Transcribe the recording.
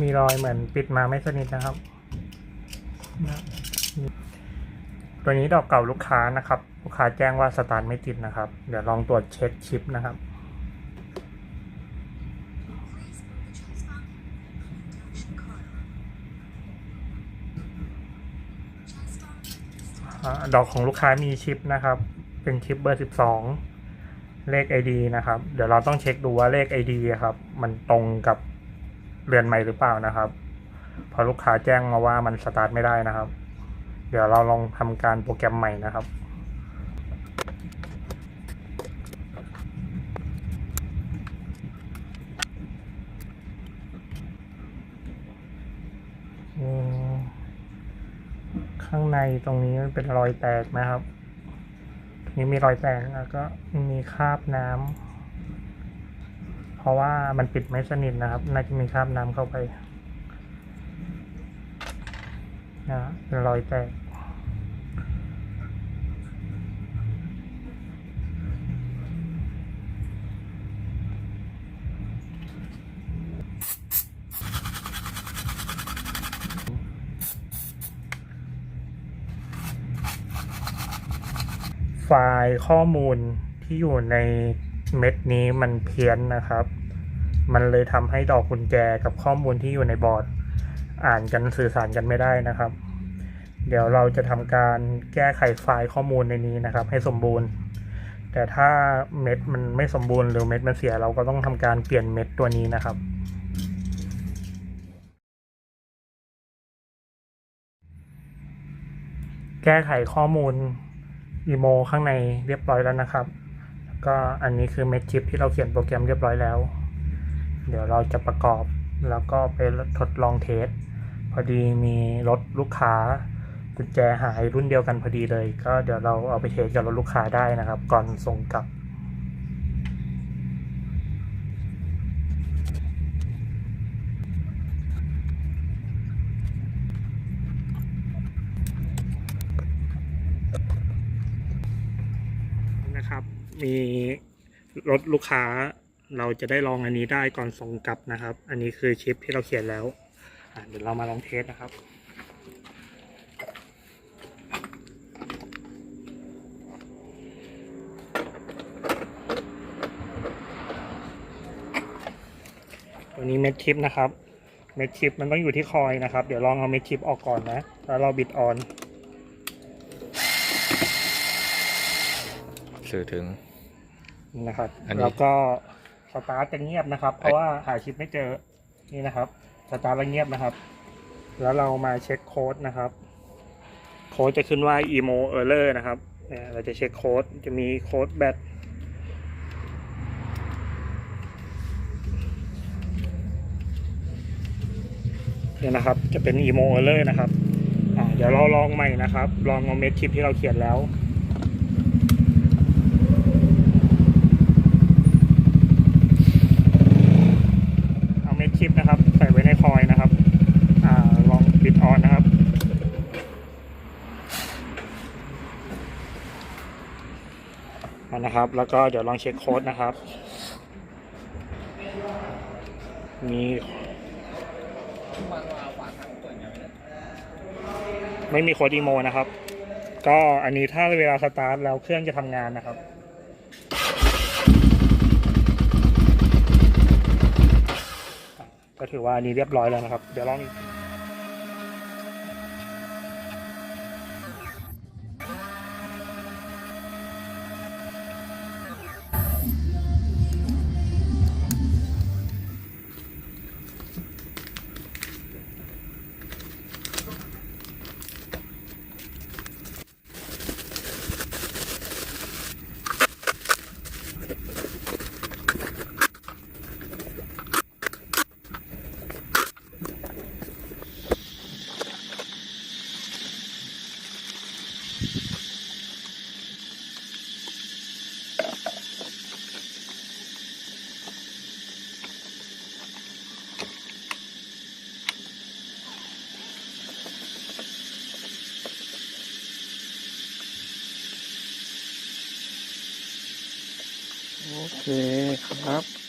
มีรอยเหมือนปิดมาไม่สนิทนะครับ ตัวนี้ดอกเก่าลูกค้านะครับ ลูกค้าแจ้งว่าสตาร์ทไม่ติดนะครับ เดี๋ยวลองตรวจเช็คชิปนะครับอดอกของลูกค้ามีชิปนะครับ เป็นชิปเบอร์สิบสองเลข ID นะครับ เดี๋ยวเราต้องเช็คดูว่าเลข ID ครับ มันตรงกับ เรือนใหม่หรือเปล่านะครับพราะลูกค้าแจ้งมาว่ามันสตาร์ทไม่ได้นะครับ เดี๋ยวเราลองทำการโปรแกรมใหม่นะครับข้างในตรงนี้มันเป็นรอยแตกนะครับ นี่มีรอยแตกแล้วก็มีคราบน้ำ เพราะว่ามันปิดไม่สนิทนะครับ น่าจะมีคราบน้ำเข้าไปนะเป็นรอยแตกไฟล์ข้อมูลที่อยู่ใน เม็ดนี้มันเพี้ยนนะครับ มันเลยทำให้ดอกกุญแจกับข้อมูลที่อยู่ในบอร์ด อ่านกันสื่อสารกันไม่ได้นะครับ เดี๋ยวเราจะทำการแก้ไขไฟล์ข้อมูลในนี้นะครับ ให้สมบูรณ์ แต่ถ้าเม็ดมันไม่สมบูรณ์หรือเม็ดมันเสียเราก็ต้องทำการเปลี่ยนเม็ดตัวนี้นะครับแก้ไขข้อมูลอีโมข้างในเรียบร้อยแล้วนะครับ ก็อันนี้คือเม็ดชิปที่เราเขียนโปรแกรมเรียบร้อยแล้ว เดี๋ยวเราจะประกอบแล้วก็ไปทดลองเทส พอดีมีรถลูกค้ากุญแจหายรุ่นเดียวกันพอดีเลย ก็เดี๋ยวเราเอาไปเทสกับรถลูกค้าได้นะครับ ก่อนส่งกลับนะครับ มีรถลูกค้าเราจะได้ลองอันนี้ได้ก่อนส่งกลับนะครับ อันนี้คือชิปที่เราเขียนแล้วเดี๋ยวเรามาลองเทสนะครับตัวนี้เม็ดชิปนะครับ เม็ดชิปมันต้องอยู่ที่คอยนะครับ เดี๋ยวลองเอาเม็ดชิปออกก่อนนะ แล้วเราบิดออน สื่อถึง นะครับ อันนี้ แล้วก็สตาร์ทจะเงียบนะครับ เพราะว่าหาชิปไม่เจอนี่นะครับสตาร์ทแล้วเงียบนะครับ แล้วเรามาเช็คโค้ดนะครับ โค้ดจะขึ้นว่า emo error นะครับเนี่ยเราจะเช็คโค้ดจะมีโค้ดแบตเนี่ยนะครับ จะเป็น emo error นะครับอ่าเดี๋ยวเราลองใหม่นะครับ ลองเอาเม็ดชิปที่เราเขียนแล้วิปนะครับ ใส่ไว้ในคอยนะครับอลองปิดออนนะครับอนะครับ แล้วก็เดี๋ยวลองเช็คโค้ดนะครับมีไม่มีโค้ดอีโมนะครับ ก็อันนี้ถ้าเวลาสตาร์ทแล้วเครื่องจะทำงานนะครับ ก็ถือว่าอันนี้เรียบร้อยแล้วนะครับ เดี๋ยวลอง โอเคครับ